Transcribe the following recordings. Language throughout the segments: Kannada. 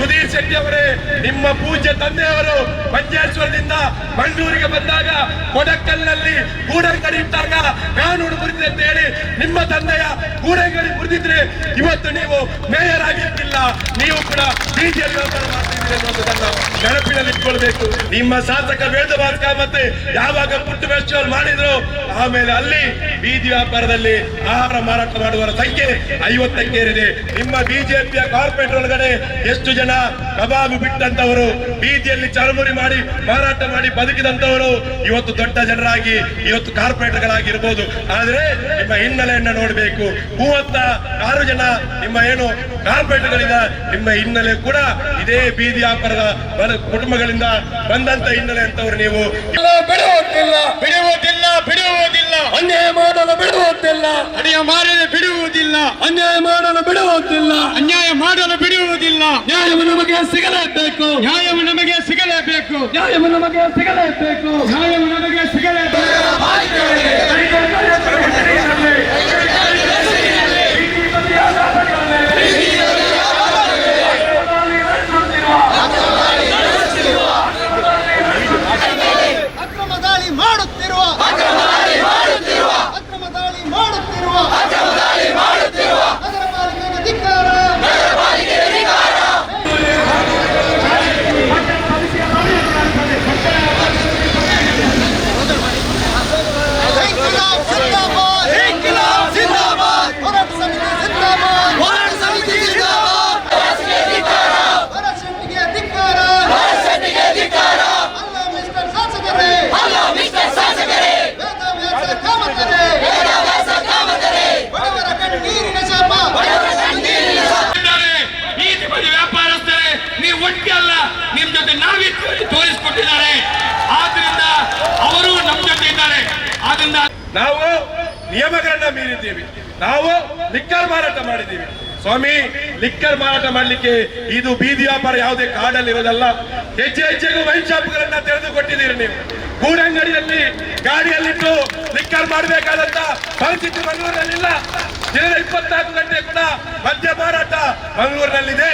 ಸುಧೀರ್ ಶೆಟ್ಟಿ ಅವರೇ, ನಿಮ್ಮ ಪೂಜ್ಯ ತಂದೆಯವರು ಪಂಚೇಶ್ವರದಿಂದ ಮಂಗಳೂರಿಗೆ ಬಂದಾಗ ಕೊಡಕಲ್ನಲ್ಲಿ ಗೂಡಂಗಡಿ ಇಟ್ಟಾಗ ನಾನು ಹುಡುಗರಿದ್ದೆ ಅಂತ ಹೇಳಿ ನಿಮ್ಮ ತಂದೆಯ ಗೂಡಂಗಡಿ ಮುರಿದಿದ್ರೆ ಇವತ್ತು ನೀವು ಮೇಯರ್ ಆಗಿರ್ತಿಲ್ಲ ನೀವು ಕೂಡ ಬಿಜೆಪಿ ನೆನಪಿನಲ್ಲಿ ಇಟ್ಕೊಳ್ಬೇಕು. ನಿಮ್ಮ ಶಾಸಕ ವೇದ ಭಾಸ್ಕ ಮತ್ತೆ ಯಾವಾಗ ಪುಟ್ಟು ಫೆಸ್ಟಿವಲ್ ಮಾಡಿದ್ರು, ಆಮೇಲೆ ಅಲ್ಲಿ ಬೀದಿ ವ್ಯಾಪಾರದಲ್ಲಿ ಆಹಾರ ಮಾರಾಟ ಮಾಡುವವರ ಸಂಖ್ಯೆ ಐವತ್ತಕ್ಕೇರಿದೆ. ನಿಮ್ಮ ಬಿಜೆಪಿಯ ಕಾರ್ಪೊರೇಟ್ ಒಳಗಡೆ ಎಷ್ಟು ಜನ ಕಬಾಬು ಬಿಟ್ಟಂತವರು, ಬೀದಿಯಲ್ಲಿ ಚರಮುರಿ ಮಾಡಿ, ಮಾರಾಟ ಮಾಡಿ ಬದುಕಿದಂತವರು ಇವತ್ತು ದೊಡ್ಡ ಜನರಾಗಿ, ಇವತ್ತು ಕಾರ್ಪೊರೇಟ್ಗಳಾಗಿರ್ಬೋದು ಆದ್ರೆ ನಿಮ್ಮ ಹಿನ್ನೆಲೆಯನ್ನ ನೋಡಬೇಕು. ಮೂವತ್ತ ಆರು ಜನ ನಿಮ್ಮ ಏನು ಕಾರ್ಪೊರೇಟ್ಗಳಿಂದ ನಿಮ್ಮ ಹಿನ್ನೆಲೆ ಕೂಡ ಇದೇ ಬೀದಿ ವ್ಯಾಪಾರದ ಕುಟುಂಬಗಳಿಂದ ಬಂದಂತ ಹಿನ್ನೆಲೆ ಅಂತವ್ರು ನೀವು. ಬಿಡುವುದಿಲ್ಲ ಬಿಡುವುದಿಲ್ಲ ಬಿಡುವುದಿಲ್ಲ. ಅನ್ಯಾಯ ಮಾಡಲು ಬಿಡುವುದಿಲ್ಲ ಅಡಿಯ ಮಾಡಲು ಬಿಡುವುದಿಲ್ಲ. ಅನ್ಯಾಯ ಮಾಡಲು ಬಿಡುವುದಿಲ್ಲ ಅನ್ಯಾಯ ಮಾಡಲು ಬಿಡುವುದಿಲ್ಲ. ನ್ಯಾಯವು ನಮಗೆ ಸಿಗಲೇಬೇಕು. ನ್ಯಾಯವು ನಮಗೆ ಸಿಗಲೇಬೇಕು. ನ್ಯಾಯವು ನಮಗೆ ಸಿಗಲೇಬೇಕು. ನ್ಯಾಯವು ನಮಗೆ ಸಿಗಲೇಬೇಕು. ಮೀರಿದ್ದೀವಿ. ನಾವು ಲಿಕ್ಕರ್ ಮಾರಾಟ ಮಾಡಿದ್ದೀವಿ. ಸ್ವಾಮಿ, ಲಿಕ್ಕರ್ ಮಾರಾಟ ಮಾಡ್ಲಿಕ್ಕೆ ಇದು ಬೀದಿ ವ್ಯಾಪಾರ ಯಾವುದೇ ಕಾಡಲ್ಲಿ ಇರೋದಲ್ಲ. ಹೆಜ್ಜೆ ಹೆಜ್ಜೆಗೂ ವೈನ್ ಶಾಪ್ಗಳನ್ನ ತೆರೆದು ಕೊಟ್ಟಿದ್ದೀರಿ ನೀವು. ಗೂಡಂಗಡಿಯಲ್ಲಿ ಗಾಡಿಯಲ್ಲಿಟ್ಟು ಲಿಕ್ಕರ್ ಮಾಡಬೇಕಾದಂತ ಪರಿಸ್ಥಿತಿ ಮಂಗಳೂರಿನಲ್ಲಿಲ್ಲ. ದಿನದ ಇಪ್ಪತ್ನಾಲ್ಕು ಗಂಟೆ ಕೂಡ ಮದ್ಯ ಮಾರಾಟ ಮಂಗಳೂರಿನಲ್ಲಿದೆ.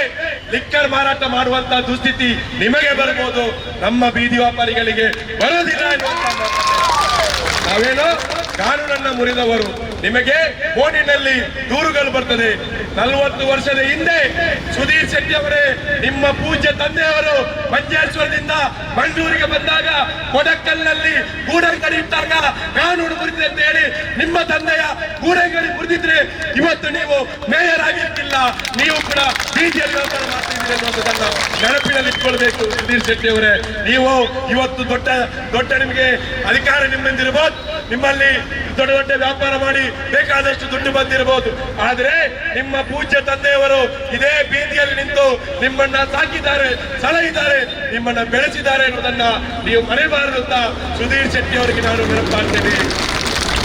ಲಿಕ್ಕರ್ ಮಾರಾಟ ಮಾಡುವಂತ ದುಸ್ಥಿತಿ ನಿಮಗೆ ಬರಬಹುದು ನಮ್ಮ ಬೀದಿ ವ್ಯಾಪಾರಿಗಳಿಗೆ ಬರೋದಿಲ್ಲ ನಾವೇನು? ಕಾನೂನನ್ನ ಮುರಿದವರು. ನಿಮಗೆ ಫೋನಿನಲ್ಲಿ ದೂರುಗಳು ಬರ್ತದೆ. ನಲವತ್ತು ವರ್ಷದ ಹಿಂದೆ ಸುಧೀರ್ ಶೆಟ್ಟಿ ಅವರೇ, ನಿಮ್ಮ ಪೂಜ್ಯ ತಂದೆಯವರು ಮಂಜೇಶ್ವರದಿಂದ ಮಂಗಳೂರಿಗೆ ಬಂದಾಗ ಕೊಡಕಲ್ನಲ್ಲಿ ಗೂಡಂಗಡಿ ಇಟ್ಟಾಗ ನಾನು ಹುಡುಗುರಿದ್ದೆ ಅಂತ ಹೇಳಿ ನಿಮ್ಮ ತಂದೆಯ ಗೂಡಂಗಡಿ ಹುರಿದಿದ್ರೆ ಇವತ್ತು ನೀವು ಮೇಯರ್ ಆಗಿರ್ತಿಲ್ಲ. ನೀವು ಕೂಡ ಬಿಜೆಪಿ ವ್ಯವಹಾರ ಮಾಡ್ತಿದ್ದೀರಿ ಅನ್ನೋದನ್ನ ನೆನಪಿನಲ್ಲಿ ಇಟ್ಕೊಳ್ಬೇಕು. ಸುಧೀರ್ ಶೆಟ್ಟಿ ಅವರೇ, ನೀವು ಇವತ್ತು ದೊಡ್ಡ ದೊಡ್ಡ ನಿಮಗೆ ಅಧಿಕಾರ ನಿಮ್ಮಿಂದಿರ್ಬೋದು. ನಿಮ್ಮಲ್ಲಿ ದೊಡ್ಡ ದೊಡ್ಡ ವ್ಯಾಪಾರ ಮಾಡಿ ಬೇಕಾದಷ್ಟು ದುಡ್ಡು ಬಂದಿರಬಹುದು ಆದ್ರೆ ನಿಮ್ಮ ಪೂಜ್ಯ ತಂದೆಯವರು ಇದೇ ಬೀದಿಯಲ್ಲಿ ನಿಂತು ನಿಮ್ಮನ್ನ ಸಾಕಿದ್ದಾರೆ ಸಲಹಿದ್ದಾರೆ ನಿಮ್ಮನ್ನ ಬೆಳೆಸಿದ್ದಾರೆ ಅನ್ನೋದನ್ನ ನೀವು ಮರೆಯಬಾರದು ಅಂತ ಸುಧೀರ್ ಶೆಟ್ಟಿ ಅವರಿಗೆ ನಾನು ನೆನಪು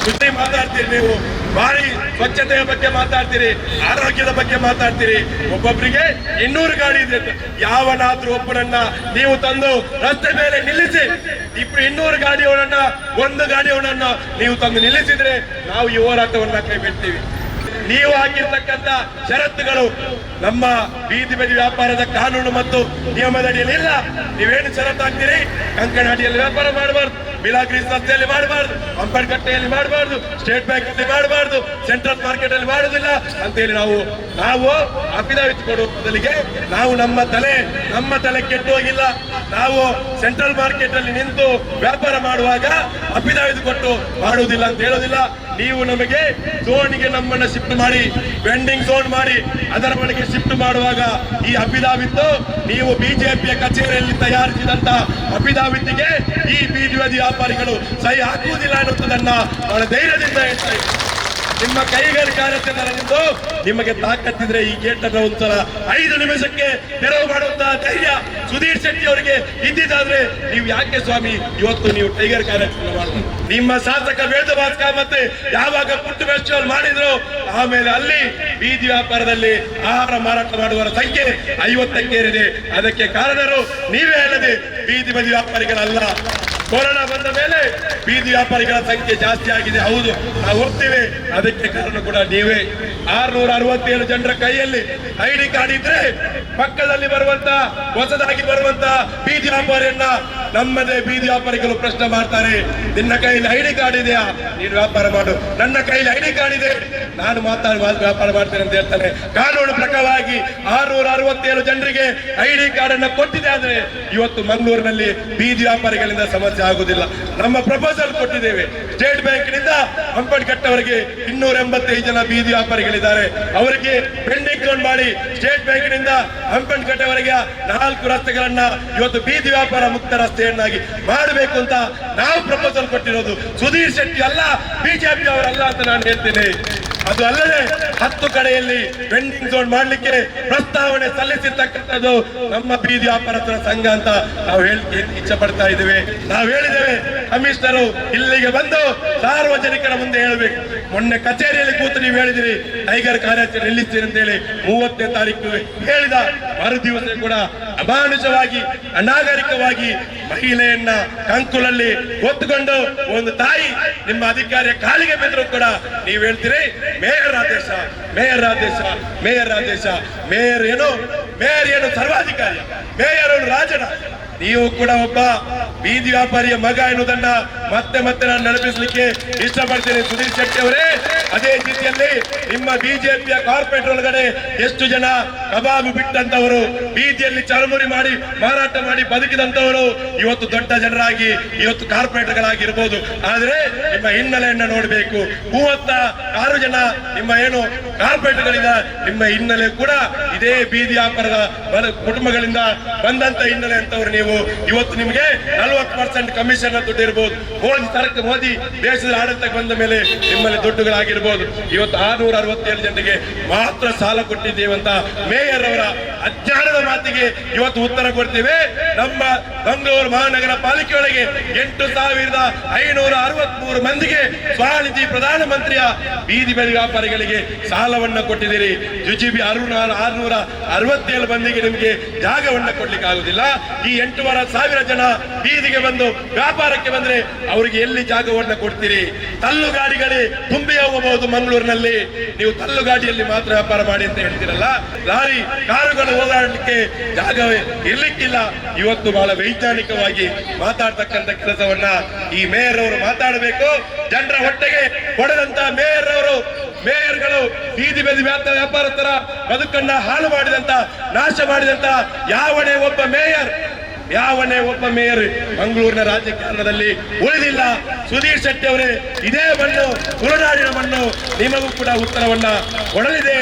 ಸುದ್ದಿ ಮಾತಾಡ್ತೀರಿ ನೀವು, ಭಾರಿ ಸ್ವಚ್ಛತೆಯ ಬಗ್ಗೆ ಮಾತಾಡ್ತೀರಿ, ಆರೋಗ್ಯದ ಬಗ್ಗೆ ಮಾತಾಡ್ತೀರಿ. ಒಬ್ಬೊಬ್ಬರಿಗೆ ಇನ್ನೂರು ಗಾಡಿ ಇದೆ. ಯಾವನಾದ್ರೂ ಒಬ್ಬನನ್ನ ನೀವು ತಂದು ರಸ್ತೆ ಮೇಲೆ ನಿಲ್ಲಿಸಿ, ಇಬ್ರು ಇನ್ನೂರು ಗಾಡಿಯವರನ್ನ ಒಂದು ಗಾಡಿಯವರನ್ನ ನೀವು ತಂದು ನಿಲ್ಲಿಸಿದ್ರೆ ನಾವು ಈ ಹೋರಾಟವನ್ನ ಕೈ ಬಿಡ್ತೀವಿ ನೀವು ಹಾಕಿರ್ತಕ್ಕಂತ ಷರತ್ತುಗಳು ನಮ್ಮ ಬೀದಿ ಬದಿ ವ್ಯಾಪಾರದ ಕಾನೂನು ಮತ್ತು ನಿಯಮದಡಿಯಲ್ಲಿ ಇಲ್ಲ. ನೀವೇನು ಷರತ್ತು ಹಾಕ್ತೀರಿ? ಕಂಕಣಾಡಿಯಲ್ಲಿ ವ್ಯಾಪಾರ ಮಾಡಬಾರ್ದು ಬಿಲಾಗ್ರಿ ರಸ್ತೆಯಲ್ಲಿ ಮಾಡಬಾರ್ದು ಅಂಬರ್ಕಟ್ಟೆಯಲ್ಲಿ ಮಾಡಬಾರ್ದು, ಸ್ಟೇಟ್ ಬ್ಯಾಂಕ್ ಅಲ್ಲಿ ಮಾಡಬಾರ್ದು, ಸೆಂಟ್ರಲ್ ಮಾರ್ಕೆಟ್ ಅಲ್ಲಿ ಮಾಡುದಿಲ್ಲ ಅಂತೇಳಿ ನಾವು ನಾವು ಅಫಿದಾವಿತ್ ಕೊಡುವ ಬದಲಿಗೆ ನಾವು ನಮ್ಮ ತಲೆ ನಮ್ಮ ತಲೆ ಕೆಟ್ಟು ಹೋಗಿಲ್ಲ. ನಾವು ಸೆಂಟ್ರಲ್ ಮಾರ್ಕೆಟ್ ಅಲ್ಲಿ ನಿಂತು ವ್ಯಾಪಾರ ಮಾಡುವಾಗ ಅಫಿದಾವಿತ್ ಕೊಟ್ಟು ಮಾಡುವುದಿಲ್ಲ ಅಂತ ಹೇಳೋದಿಲ್ಲ ನೀವು ನಮಗೆ ಝೋನ್ಗೆ ನಮ್ಮನ್ನ ಶಿಫ್ಟ್ ಮಾಡಿ ವೆಂಡಿಂಗ್ ಝೋನ್ ಮಾಡಿ, ಅದರ ಬಳಿಗೆ ಶಿಫ್ಟ್ ಮಾಡುವಾಗ ಈ ಅಭಿದಾವಿತ್ತು. ನೀವು ಬಿಜೆಪಿಯ ಕಚೇರಿಯಲ್ಲಿ ತಯಾರಿಸಿದಂತ ಅಭಿದಾವಿತ್ತಿಗೆ ಈ ಬೀದಿ ವ್ಯಾಪಾರಿಗಳು ಸಹಿ ಹಾಕುವುದಿಲ್ಲ ಅನ್ನುವುದನ್ನ ಬಹಳ ಧೈರ್ಯದಿಂದ ಹೇಳ್ತಾ ನಿಮ್ಮ ನಿಮ್ಮ ಕೈಗಾರಿಕಾರತ್ನದಿಂದ ನಿಮಗೆ ತಾಕತ್ತಿದ್ರೆ ಈ ಗೇಟ್ ಅನ್ನ ಒಂದ್ಸಲ ಐದು ನಿಮಿಷಕ್ಕೆ ತೆರವು ಮಾಡುವಂತಹ ಧೈರ್ಯ ಸುಧೀರ್ ಶೆಟ್ಟಿ ಅವರಿಗೆ ಇದ್ದಿದ್ದಾದ್ರೆ ನೀವು ಯಾಕೆ ಸ್ವಾಮಿ, ಇವತ್ತು ನೀವು ಟೈಗರ್ ಕಾರ್ಯಾಚರಣೆ ಮಾಡಿದ್ರು ನಿಮ್ಮ ಶಾಸಕ ವೇದ ಭಾಸ್ಕ ಮತ್ತೆ ಯಾವಾಗ ಪುಟ್ಟು ಫೆಸ್ಟಿವಲ್ ಮಾಡಿದ್ರು, ಆಮೇಲೆ ಅಲ್ಲಿ ಬೀದಿ ವ್ಯಾಪಾರದಲ್ಲಿ ಆಹಾರ ಮಾರಾಟ ಮಾಡುವವರ ಸಂಖ್ಯೆ ಐವತ್ತಕ್ಕೇರಿದೆ. ಅದಕ್ಕೆ ಕಾರಣರು ನೀವೇ ಹೇಳದೆ ಬೀದಿ ಬದಿ ವ್ಯಾಪಾರಿಗಳಲ್ಲ. ಕೊರೋನಾ ಬಂದ ಮೇಲೆ ಬೀದಿ ವ್ಯಾಪಾರಿಗಳ ಸಂಖ್ಯೆ ಜಾಸ್ತಿ ಆಗಿದೆ. ಹೌದು, ನಾವು ಹೋಗ್ತೇವೆ. ಅದಕ್ಕೆ ಕಾರಣ ಕೂಡ ನೀವೇ. ಆರ್ನೂರ ಅರವತ್ತೇಳು ಜನರ ಕೈಯಲ್ಲಿ ಐಡಿ ಕಾರ್ಡ್ ಇದ್ರೆ ಪಕ್ಕದಲ್ಲಿ ಬರುವಂತ, ಹೊಸದಾಗಿ ಬರುವಂತ ಬೀದಿ ವ್ಯಾಪಾರಿಯನ್ನ ನಮ್ಮದೇ ಬೀದಿ ವ್ಯಾಪಾರಿಗಳು ಪ್ರಶ್ನೆ ಮಾಡ್ತಾರೆ. ನಿನ್ನ ಕೈಯಲ್ಲಿ ಐಡಿ ಕಾರ್ಡ್ ಇದೆಯಾ? ನೀನು ವ್ಯಾಪಾರ ಮಾಡು. ನನ್ನ ಕೈಯಲ್ಲಿ ಐಡಿ ಕಾರ್ಡ್ ಇದೆ. ನಾನು ಮಾತಾಡಿ ವ್ಯಾಪಾರ ಮಾಡ್ತೇನೆ ಅಂತ ಹೇಳ್ತಾರೆ. ಕಾನೂನು ಪ್ರಕಾರವಾಗಿ ಆರ್ನೂರ ಅರವತ್ತೇಳು ಜನರಿಗೆ ಐಡಿ ಕಾರ್ಡ್ ಅನ್ನ ಕೊಟ್ಟಿದೆ. ಆದ್ರೆ ಇವತ್ತು ಮಂಗಳೂರಿನಲ್ಲಿ ಬೀದಿ ವ್ಯಾಪಾರಿಗಳಿಂದ ಸಮಸ್ಯೆ ಆಗುದಿಲ್ಲ ನಮ್ಮ ಪ್ರಪೋಸಲ್ ಕೊಟ್ಟಿದ್ದೇವೆ. ಸ್ಟೇಟ್ ಬ್ಯಾಂಕ್ನಿಂದ ಅವರಿಗೆ ಇನ್ನೂರ ಎಂಬತ್ತೈದು ಜನ ಬೀದಿ ವ್ಯಾಪಾರಿಗಳಿದ್ದಾರೆ. ಅವರಿಗೆ ಪೆಂಡಿಂಗ್ ಲೋನ್ ಮಾಡಿ ಸ್ಟೇಟ್ ಬ್ಯಾಂಕ್ನಿಂದ ಹಂಪನಕಟ್ಟೆವರೆಗೆ ನಾಲ್ಕು ರಸ್ತೆಗಳನ್ನ ಇವತ್ತು ಬೀದಿ ವ್ಯಾಪಾರ ಮುಕ್ತ ರಸ್ತೆಯನ್ನಾಗಿ ಮಾಡಬೇಕು ಅಂತ ನಾವು ಪ್ರಪೋಸಲ್ ಕೊಟ್ಟಿರೋದು. ಸುಧೀರ್ ಶೆಟ್ಟಿ ಅಲ್ಲ ಬಿಜೆಪಿ ಅವರಲ್ಲ ಅಂತ ನಾನು ಹೇಳ್ತೇನೆ. ಅದು ಅಲ್ಲದೆ ಹತ್ತು ಕಡೆಯಲ್ಲಿ ಪೆಂಡಿಂಗ್ ಝೋನ್ ಮಾಡಲಿಕ್ಕೆ ಪ್ರಸ್ತಾವನೆ ಸಲ್ಲಿಸಿರ್ತಕ್ಕಂಥದ್ದು ನಮ್ಮ ಬೀದಿ ವ್ಯಾಪಾರಸ್ಥರ ಸಂಘ ಅಂತ ನಾವು ಇಚ್ಛೆ ಪಡ್ತಾ ಇದ್ದೇವೆ. ನಾವು ಹೇಳಿದ್ದೇವೆ, ಕಮಿಷನರು ಇಲ್ಲಿಗೆ ಬಂದು ಸಾರ್ವಜನಿಕರ ಮುಂದೆ ಹೇಳಬೇಕು. ಮೊನ್ನೆ ಕಚೇರಿಯಲ್ಲಿ ಕೂತು ನೀವು ಹೇಳಿದಿರಿ ಟೈಗರ್ ಕಾರ್ಯಾಚರಣೆ ನಿಲ್ಲಿಸ್ತೀರಿ ಅಂತ ಹೇಳಿ ಮೂವತ್ತನೇ ತಾರೀಕು ಹೇಳಿದ ಮರು ದಿವಸ ಕೂಡ ಅಮಾನುಷವಾಗಿ ಅನಾಗರಿಕವಾಗಿ ಮಹಿಳೆಯನ್ನ ಕಂಕುಲಲ್ಲಿ ಹೊತ್ತುಕೊಂಡು ಒಂದು ತಾಯಿ ನಿಮ್ಮ ಅಧಿಕಾರಿಯ ಕಾಲಿಗೆ ಬಿದ್ದರೂ ಕೂಡ ನೀವು ಹೇಳ್ತೀರಿ, ಮೇಯರ್ ಆದೇಶ ಮೇಯರ್ ಆದೇಶ ಮೇಯರ್ ಆದೇಶ, ಮೇಯರ್ ಏನು ಮೇಯರ್ ಏನು ಸರ್ವಾಧಿಕಾರಿ, ಮೇಯರ್ ರಾಜನ. ನೀವು ಕೂಡ ಒಬ್ಬ ಬೀದಿ ವ್ಯಾಪಾರಿಯ ಮಗ ಎನ್ನುವುದನ್ನ ಮತ್ತೆ ಮತ್ತೆ ನಾನು ನೆನಪಿಸಲಿಕ್ಕೆ ಇಷ್ಟಪಡ್ತೇನೆ. ಸುಧೀರ್ ಶೆಟ್ಟಿ ಅವರೇ, ಅದೇ ರೀತಿಯಲ್ಲಿ ನಿಮ್ಮ ಬಿಜೆಪಿಯ ಕಾರ್ಪೊರೇಟ್ ಒಳಗಡೆ ಎಷ್ಟು ಜನ ಕಬಾಬು ಬಿಟ್ಟಂತವರು, ಬೀದಿಯಲ್ಲಿ ಚರಮುರಿ ಮಾಡಿ, ಮಾರಾಟ ಮಾಡಿ ಬದುಕಿದಂತವರು ಇವತ್ತು ದೊಡ್ಡ ಜನರಾಗಿ, ಇವತ್ತು ಕಾರ್ಪೊರೇಟ್ಗಳಾಗಿರ್ಬೋದು ಆದ್ರೆ ನಿಮ್ಮ ಹಿನ್ನೆಲೆಯನ್ನ ನೋಡಬೇಕು. ಮೂವತ್ತ ಆರು ಜನ ನಿಮ್ಮ ಏನು ಕಾರ್ಪೊರೇಟ್ಗಳಿಂದ ನಿಮ್ಮ ಹಿನ್ನೆಲೆ ಕೂಡ ಇದೇ ಬೀದಿ ವ್ಯಾಪಾರದ ಕುಟುಂಬಗಳಿಂದ ಬಂದಂತ ಹಿನ್ನೆಲೆ ಅಂತವ್ರು ನೀವು. ಇವತ್ತು ನಿಮಗೆ ನಲವತ್ತು ಪರ್ಸೆಂಟ್ ಕಮಿಷನ್ ದುಡ್ಡು ಇರ್ಬೋದು. ಮೋದಿ ಸರ್ಕಾರ ಮೋದಿ ದೇಶದ ಆಡಳಿತಕ್ಕೆ ಬಂದ ಮೇಲೆ ನಿಮ್ಮಲ್ಲಿ ದುಡ್ಡುಗಳಾಗಿರ್ಬೋದು. ಇವತ್ತು ಆರ್ನೂರ ಅರವತ್ತೇಳು ಜನರಿಗೆ ಮಾತ್ರ ಸಾಲ ಕೊಟ್ಟಿದ್ದೇವೆ ಅಂತ ಮೇಯರ್ ಅವರ ಅಜ್ಞಾನದ ಮಾತಿಗೆ ಇವತ್ತು ಉತ್ತರ ಕೊಡ್ತೇವೆ. ನಮ್ಮ ಬೆಂಗಳೂರು ಮಹಾನಗರ ಪಾಲಿಕೆಯೊಳಗೆ ಎಂಟು ಸಾವಿರದ ಐನೂರ ಅರವತ್ಮೂರು ಮಂದಿಗೆ ಸ್ವಾನಿಧಿ ಪ್ರಧಾನಮಂತ್ರಿಯ ಬೀದಿ ಬದಿ ವ್ಯಾಪಾರಿಗಳಿಗೆ ಸಾಲವನ್ನ ಕೊಟ್ಟಿದ್ದೀರಿ. ಜುಜಿಬಿ ಆರುನೂರ ಆರ್ನೂರ ಅರವತ್ತೇಳು ಮಂದಿಗೆ ನಿಮಗೆ ಜಾಗವನ್ನ ಕೊಡ್ಲಿಕ್ಕೆ ಆಗುದಿಲ್ಲ ಈ ಎಂಟೂವರೆ ಸಾವಿರ ಜನ ಬೀದಿಗೆ ಬಂದು ವ್ಯಾಪಾರಕ್ಕೆ ಬಂದ್ರೆ ಅವರಿಗೆ ಎಲ್ಲಿ ಜಾಗವನ್ನ ಕೊಡ್ತೀರಿ? ತಲ್ಲು ಗಾಡಿಗಳೇ ತುಂಬಿ ಹೋಗಬಹುದು ಮಂಗಳೂರಿನಲ್ಲಿ. ನೀವು ತಲ್ಲು ಗಾಡಿಯಲ್ಲಿ ಮಾತ್ರ ವ್ಯಾಪಾರ ಮಾಡಿ ಅಂತ ಹೇಳ್ತೀರಲ್ಲ? ಲಾರಿ, ಕಾರುಗಳು ಓಡಾಡಲಿಕ್ಕೆ ಜಾಗವೇ ಇರ್ಲಿಕ್ಕಿಲ್ಲ. ಇವತ್ತು ಬಹಳ ವೈಜ್ಞಾನಿಕವಾಗಿ ಮಾತಾಡ್ತಕ್ಕಂಥ ಕೆಲಸವನ್ನ ಈ ಮೇಯರ್ ಅವರು ಮಾತಾಡಬೇಕು. ಜನರ ಹೊಟ್ಟೆಗೆ ಹೊಡೆದಂತ ಮೇಯರ್ ಅವರು, ಮೇಯರ್ಗಳು ಬೀದಿ ಬದಿ ವ್ಯಾಪಾರ ವ್ಯಾಪಾರಸ್ಥರ ಬದುಕನ್ನ ಹಾಳು ಮಾಡಿದಂತ, ನಾಶ ಮಾಡಿದಂತ ಯಾವನೇ ಒಬ್ಬ ಮೇಯರ್ ಯಾವನೇ ಒಬ್ಬ ಮೇಯರ್ ಮಂಗಳೂರಿನ ರಾಜಕಾರಣದಲ್ಲಿ ಉಳಿದಿಲ್ಲ. ಸುಧೀರ್ ಶೆಟ್ಟಿ ಅವರೇ, ಇದೇ ಮಣ್ಣು, ತುಳುನಾಡಿನ ಮಣ್ಣು, ನಿಮಗೂ ಕೂಡ ಉತ್ತರವನ್ನ ಕೊಡಲಿದೆ.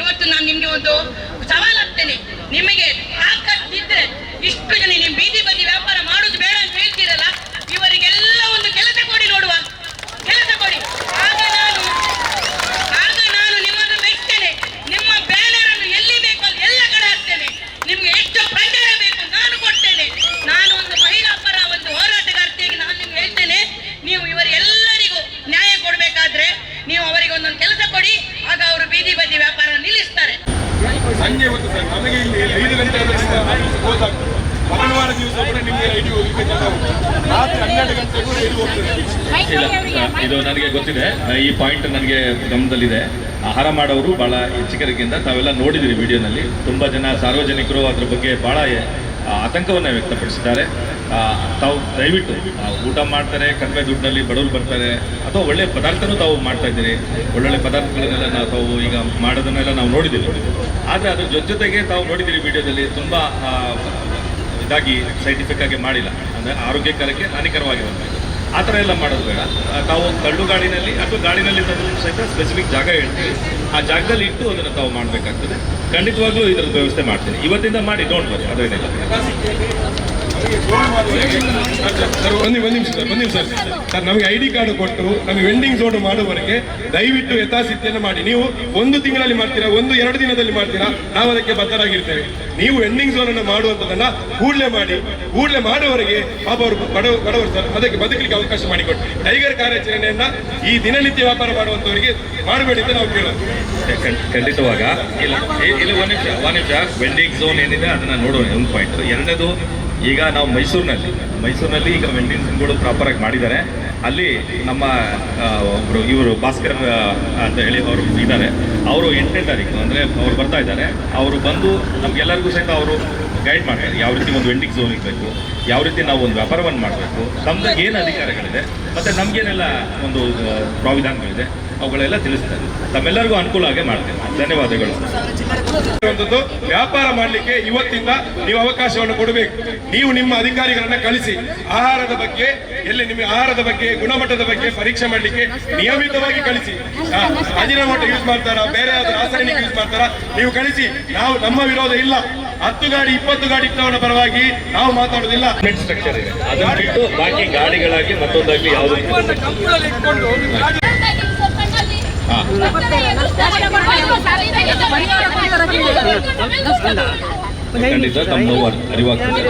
ಇವತ್ತು ನಾನು ನಿಮ್ಗೆ ಒಂದು ಸವಾಲ್ ಹಾಕ್ತೇನೆ. ನಿಮಗೆ ಇಷ್ಟು ಜನ ಬೀದಿ ಬದಿ ವ್ಯಾಪಾರ ಮಾಡೋದು ಬೇಡ ಅಂತ ಇವರಿಗೆಲ್ಲ ಒಂದು ಕೆಲಸ ಕೊಡಿ ನೋಡುವ ಕೆಲಸ ಕೊಡಿ ಆಗ ನಾನು ಆಗ ನಾನು ನಿಮ್ಮನ್ನು ಮೆಚ್ಚುತ್ತೇನೆ ನಿಮ್ಮ ಬ್ಯಾನರ್ ಅನ್ನು ಎಲ್ಲಿ ಬೇಕು ಅಲ್ಲಿ ಎಲ್ಲ ಕಡೆ ಹಾಕ್ತೇನೆ ನಿಮ್ಗೆ ಎಷ್ಟು ಪ್ರಚಾರ ಬೇಕು ನಾನು ಕೊಡ್ತೇನೆ ನಾನು ಒಂದು ಮಹಿಳಾ ಪರ ಒಂದು ಹೋರಾಟಗಾರ್ತಿಯಾಗಿ ನಾನು ನಿಮ್ಗೆ ಹೇಳ್ತೇನೆ ನೀವು ಇವರೆಲ್ಲರಿಗೂ ನ್ಯಾಯ ಕೊಡ್ಬೇಕಾದ್ರೆ ನೀವು ಅವರಿಗೆ ಒಂದೊಂದು ಕೆಲಸ ಕೊಡಿ ಆಗ ಅವರು ಬೀದಿ ಬದಿ ವ್ಯಾಪಾರ ನಿಲ್ಲಿಸ್ತಾರೆ ಸಂಜೆ ಹೊತ್ತು ಸರ್ ನಮಗೆ ಇಲ್ಲಿ ಐದು ಗಂಟೆ ಕ್ಲೋಸ್ ಆಗ್ತದೆ ಭಾನುವಾರ ದಿವಸ ಕೂಡ ನಿಮಗೆ ಐಟಿ ಹೋಗ್ಲಿಕ್ಕೆ ಜನ ಉಂಟು. ರಾತ್ರಿ ಹನ್ನೆರಡು ಗಂಟೆಗೂ ಐದು ಹೋಗ್ತದೆ ಇದು ನನಗೆ ಗೊತ್ತಿದೆ. ಈ ಪಾಯಿಂಟ್ ನನಗೆ ಗಮನದಲ್ಲಿದೆ. ಆಹಾರ ಮಾಡೋರು ಭಾಳ ಎಚ್ಚರಿಕೆಯಿಂದ ತಾವೆಲ್ಲ ನೋಡಿದಿರಿ ವಿಡಿಯೋನಲ್ಲಿ. ತುಂಬ ಜನ ಸಾರ್ವಜನಿಕರು ಅದ್ರ ಬಗ್ಗೆ ಭಾಳ ಆತಂಕವನ್ನು ವ್ಯಕ್ತಪಡಿಸಿದ್ದಾರೆ. ತಾವು ದಯವಿಟ್ಟು ಊಟ ಮಾಡ್ತಾರೆ, ಕಡಿಮೆ ದುಡ್ಡಿನಲ್ಲಿ ಬಡವರು ಬರ್ತಾರೆ, ಅಥವಾ ಒಳ್ಳೆ ಪದಾರ್ಥನೂ ತಾವು ಮಾಡ್ತಾ ಇದ್ದೀರಿ. ಒಳ್ಳೊಳ್ಳೆ ಪದಾರ್ಥಗಳನ್ನೆಲ್ಲ ತಾವು ಈಗ ಮಾಡೋದನ್ನೆಲ್ಲ ನಾವು ನೋಡಿದ್ದೀವಿ. ಆದರೆ ಅದ್ರ ಜೊತೆ ಜೊತೆಗೆ ತಾವು ನೋಡಿದ್ದೀರಿ ವಿಡಿಯೋದಲ್ಲಿ ತುಂಬ ಇದಾಗಿ ಸೈಂಟಿಫಿಕ್ ಆಗಿ ಮಾಡಿಲ್ಲ. ಅಂದರೆ ಆರೋಗ್ಯಕರಕ್ಕೆ ಹಾನಿಕರವಾಗಿರುವಂಥದ್ದು ಆ ಥರ ಎಲ್ಲ ಮಾಡೋದು ಬೇಡ. ತಾವು ತಳ್ಳು ಗಾಡಿನಲ್ಲಿ ಅಥವಾ ಗಾಡಿನಲ್ಲಿ ತಂದು ಸಹಿತ ಸ್ಪೆಸಿಫಿಕ್ ಜಾಗ ಹೇಳ್ತೀವಿ. ಆ ಜಾಗದಲ್ಲಿ ಇಟ್ಟು ಅದನ್ನು ತಾವು ಮಾಡಬೇಕಾಗ್ತದೆ. ಖಂಡಿತವಾಗ್ಲೂ ಇದರ ವ್ಯವಸ್ಥೆ ಮಾಡ್ತೀನಿ. ಇವತ್ತಿಂದ ಮಾಡಿ ಡೋಂಟ್ ವರಿ ಅದೇನಿಲ್ಲ. ಒಂದು ಒಂದು ನಿಮಿಷ ಸರ್ ಒಂದು ನಿಮಿಷ ಸರ್. ಸರ್ ನಮಗೆ ಐ ಡಿ ಕಾರ್ಡ್ ಕೊಟ್ಟು ನಮಗೆ ವೆಂಡಿಂಗ್ ಝೋನ್ ಮಾಡುವವರೆಗೆ ದಯವಿಟ್ಟು ಯಥಾಸ್ಥಿತಿಯನ್ನು ಮಾಡಿ. ನೀವು ಒಂದು ತಿಂಗಳಲ್ಲಿ ಮಾಡ್ತೀರಾ ಒಂದು ಎರಡು ದಿನದಲ್ಲಿ ಮಾಡ್ತೀರಾ ನಾವು ಅದಕ್ಕೆ ಬದ್ಧರಾಗಿರ್ತೇವೆ. ನೀವು ವೆಂಡಿಂಗ್ ಝೋನ್ ಅನ್ನು ಮಾಡುವಂಥದ್ದನ್ನ ಕೂಡಲೇ ಮಾಡಿ ಕೂಡಲೇ ಮಾಡುವವರೆಗೆ ಪಾಪ ಅವರು ಬಡವ ಬಡವರು ಸರ್ ಅದಕ್ಕೆ ಬದುಕಲಿಕ್ಕೆ ಅವಕಾಶ ಮಾಡಿಕೊಟ್ಟು. ಟೈಗರ್ ಕಾರ್ಯಾಚರಣೆಯನ್ನ ಈ ದಿನನಿತ್ಯ ವ್ಯಾಪಾರ ಮಾಡುವಂತವರಿಗೆ ಮಾಡಬೇಡಿ ಅಂತ ನಾವು ಕೇಳೋದು. ಖಂಡ್- ಖಂಡಿತವಾಗ. ಇಲ್ಲ. ಇಲ್ಲ ಒಂದು ನಿಮಿಷ ಒಂದು ನಿಮಿಷ. ವೆಂಡಿಂಗ್ ಝೋನ್ ಏನಿದೆ ಅದನ್ನ ನೋಡೋಣ ಒಂದು ಪಾಯಿಂಟ್ ಎರಡನೇದು ಈಗ ನಾವು ಮೈಸೂರಿನಲ್ಲಿ ಮೈಸೂರಿನಲ್ಲಿ ಈಗ ಪ್ರಾಪರ್ ಆಗಿ ಮಾಡಿದ್ದಾರೆ. ಅಲ್ಲಿ ನಮ್ಮ ಒಬ್ಬರು ಇವರು ಭಾಸ್ಕರ್ ಅಂತ ಹೇಳಿ ಅವರು ಇದ್ದಾರೆ. ಅವರು ಎಂಟನೇ ತಾರೀಕು, ಅಂದರೆ ಅವ್ರು ಬರ್ತಾ ಇದ್ದಾರೆ. ಅವರು ಬಂದು ನಮಗೆಲ್ಲರಿಗೂ ಸಹಿತ ಅವರು ಗೈಡ್ ಮಾಡ್ತಾರೆ. ಯಾವ ರೀತಿ ಒಂದು ವೆಂಡಿಂಗ್ ಝೋನ್ ಇರಬೇಕು, ಯಾವ ರೀತಿ ನಾವು ಒಂದು ವ್ಯಾಪಾರವನ್ನು ಮಾಡಬೇಕು, ನಮ್ದು ಏನು ಅಧಿಕಾರಗಳಿದೆ, ಮತ್ತು ನಮಗೇನೆಲ್ಲ ಒಂದು ಪ್ರಾವಿಧಾನಗಳಿದೆ. ಅವುಗಳೆಲ್ಲ ತಿಳಿಸ್ತಾರೆ. ತಮ್ಮೆಲ್ಲರಿಗೂ ಅನುಕೂಲ ಆಗಿ ಮಾಡ್ತೇನೆ. ಧನ್ಯವಾದಗಳು. ವ್ಯಾಪಾರ ಮಾಡಲಿಕ್ಕೆ ಇವತ್ತಿಂದ ನೀವು ಅವಕಾಶವನ್ನು ಕೊಡಬೇಕು. ನೀವು ನಿಮ್ಮ ಅಧಿಕಾರಿಗಳನ್ನ ಕಳಿಸಿ ಆಹಾರದ ಬಗ್ಗೆ ಎಲ್ಲಿ ನಿಮಗೆ ಆಹಾರದ ಬಗ್ಗೆ ಗುಣಮಟ್ಟದ ಬಗ್ಗೆ ಪರೀಕ್ಷೆ ಮಾಡಲಿಕ್ಕೆ ನಿಯಮಿತವಾಗಿ ಕಳಿಸಿ. ಅಜಿನ ಮಟ್ಟ ಯೂಸ್ ಮಾಡ್ತಾರಾ ಬೇರೆ ಯಾವ್ದು ರಾಸಾಯನಿಕ ಯೂಸ್ ಮಾಡ್ತಾರಾ ನೀವು ಕಳಿಸಿ. ನಾವು ನಮ್ಮ ವಿರೋಧ ಇಲ್ಲ. ಹತ್ತು ಗಾಡಿ ಇಪ್ಪತ್ತು ಗಾಡಿ ಇಟ್ಟವನ ಪರವಾಗಿ ನಾವು ಮಾತಾಡೋದಿಲ್ಲ. ಸ್ಟ್ರಕ್ಚರ್ ಇದೆ. ಅದನ್ನು ಬಿಟ್ಟು ಬಾಕಿ ಗಾಡಿಗಳಾಗಿ ಮತ್ತೊಂದಾಗಿ ಯಾವುದೇ ಖಂಡಿತ ತಮ್ಮ ನೋವು ಅರಿವಾಗ್ತದೆ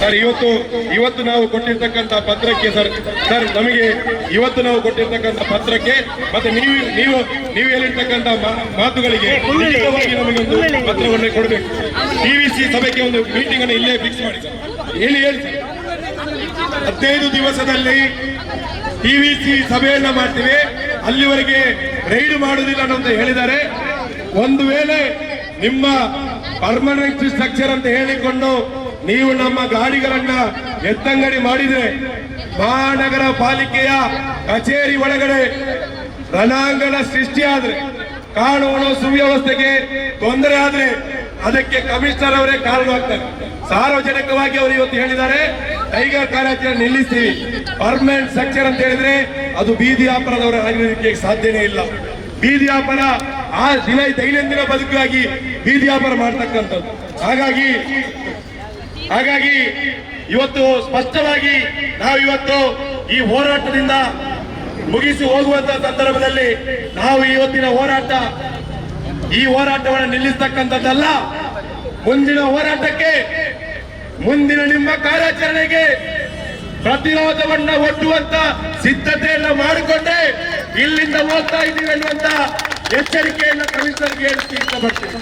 ಸರ್, ಇವತ್ತು ಇವತ್ತು ನಾವು ಕೊಟ್ಟಿರ್ತಕ್ಕಂಥ ಪತ್ರಕ್ಕೆ ಸರ್ ಸರ್, ನಮಗೆ ಇವತ್ತು ನಾವು ಕೊಟ್ಟಿರ್ತಕ್ಕಂಥ ಪತ್ರಕ್ಕೆ ಮತ್ತೆ ನೀವು ನೀವು ನೀವು ಹೇಳಿರ್ತಕ್ಕಂಥ ಮಾತುಗಳಿಗೆ ನಮಗೆ ಒಂದು ಪತ್ರವನ್ನು ಕೊಡಬೇಕು. ಟಿವಿಸಿ ಸಭೆಗೆ ಒಂದು ಮೀಟಿಂಗ್ ಅನ್ನು ಇಲ್ಲೇ ಫಿಕ್ಸ್ ಮಾಡಿ ಹೇಳಿ ಹೇಳಿ ಹದಿನೈದು ದಿವಸದಲ್ಲಿ ಟಿವಿಸಿ ಸಭೆಯನ್ನ ಮಾಡ್ತೀವಿ. ಅಲ್ಲಿವರೆಗೆ ರೈಡ್ ಮಾಡುವುದಿಲ್ಲ ಅಂತ ಹೇಳಿದ್ದಾರೆ. ಒಂದು ವೇಳೆ ನಿಮ್ಮ ಪರ್ಮನೆಂಟ್ ಸ್ಟ್ರಕ್ಚರ್ ಅಂತ ಹೇಳಿಕೊಂಡು ನೀವು ನಮ್ಮ ಗಾಡಿಗಳನ್ನ ಎತ್ತಂಗಡಿ ಮಾಡಿದ್ರೆ ಮಹಾನಗರ ಪಾಲಿಕೆಯ ಕಚೇರಿ ಒಳಗಡೆ ರಣಾಂಗಣ ಸೃಷ್ಟಿಯಾದ್ರೆ ಕಾನೂನು ಸುವ್ಯವಸ್ಥೆಗೆ ತೊಂದರೆ ಆದ್ರೆ ಅದಕ್ಕೆ ಕಮಿಷನರ್ ಅವರೇ ಕಾರಣವಾಗ್ತಾರೆ ಸಾರ್ವಜನಿಕವಾಗಿ ಅವರು ಇವತ್ತು ಹೇಳಿದ್ದಾರೆ, ಟೈಗರ್ ಕಾರ್ಯಾಚರಣೆ ನಿಲ್ಲಿಸ್ತೀವಿ. ಪರ್ಮನೆಂಟ್ ಸ್ಟ್ರಕ್ಚರ್ ಅಂತ ಹೇಳಿದ್ರೆ ಅದು ಬೀದಿ ವ್ಯಾಪಾರದವರ ಆಗಿರೋದಕ್ಕೆ ಸಾಧ್ಯನೇ ಇಲ್ಲ. ಬೀದಿ ವ್ಯಾಪಾರ ಆ ದಿನ ದೈನಂದಿನ ಬದುಕಾಗಿ ಬೀದಿ ವ್ಯಾಪಾರ ಮಾಡ್ತಕ್ಕಂಥದ್ದು. ಹಾಗಾಗಿ ಹಾಗಾಗಿ ಇವತ್ತು ಸ್ಪಷ್ಟವಾಗಿ ನಾವು ಇವತ್ತು ಈ ಹೋರಾಟದಿಂದ ಮುಗಿಸಿ ಹೋಗುವಂತ ಸಂದರ್ಭದಲ್ಲಿ ನಾವು ಇವತ್ತಿನ ಹೋರಾಟ, ಈ ಹೋರಾಟವನ್ನು ನಿಲ್ಲಿಸತಕ್ಕಂಥದ್ದಲ್ಲ. ಮುಂದಿನ ಹೋರಾಟಕ್ಕೆ, ಮುಂದಿನ ನಿಮ್ಮ ಕಾರ್ಯಾಚರಣೆಗೆ ಪ್ರತಿರೋಧವನ್ನ ಒಡ್ಡುವಂತ ಸಿದ್ಧತೆಯನ್ನ ಮಾಡಿಕೊಂಡೆ ಇಲ್ಲಿಂದ ಹೋಗ್ತಾ ಇದ್ದೀವಿ ಅನ್ನುವಂತ ಎಚ್ಚರಿಕೆಯನ್ನು ಕಮಿಷನರ್ಗೆ ಇಷ್ಟಪಡ್ತೀನಿ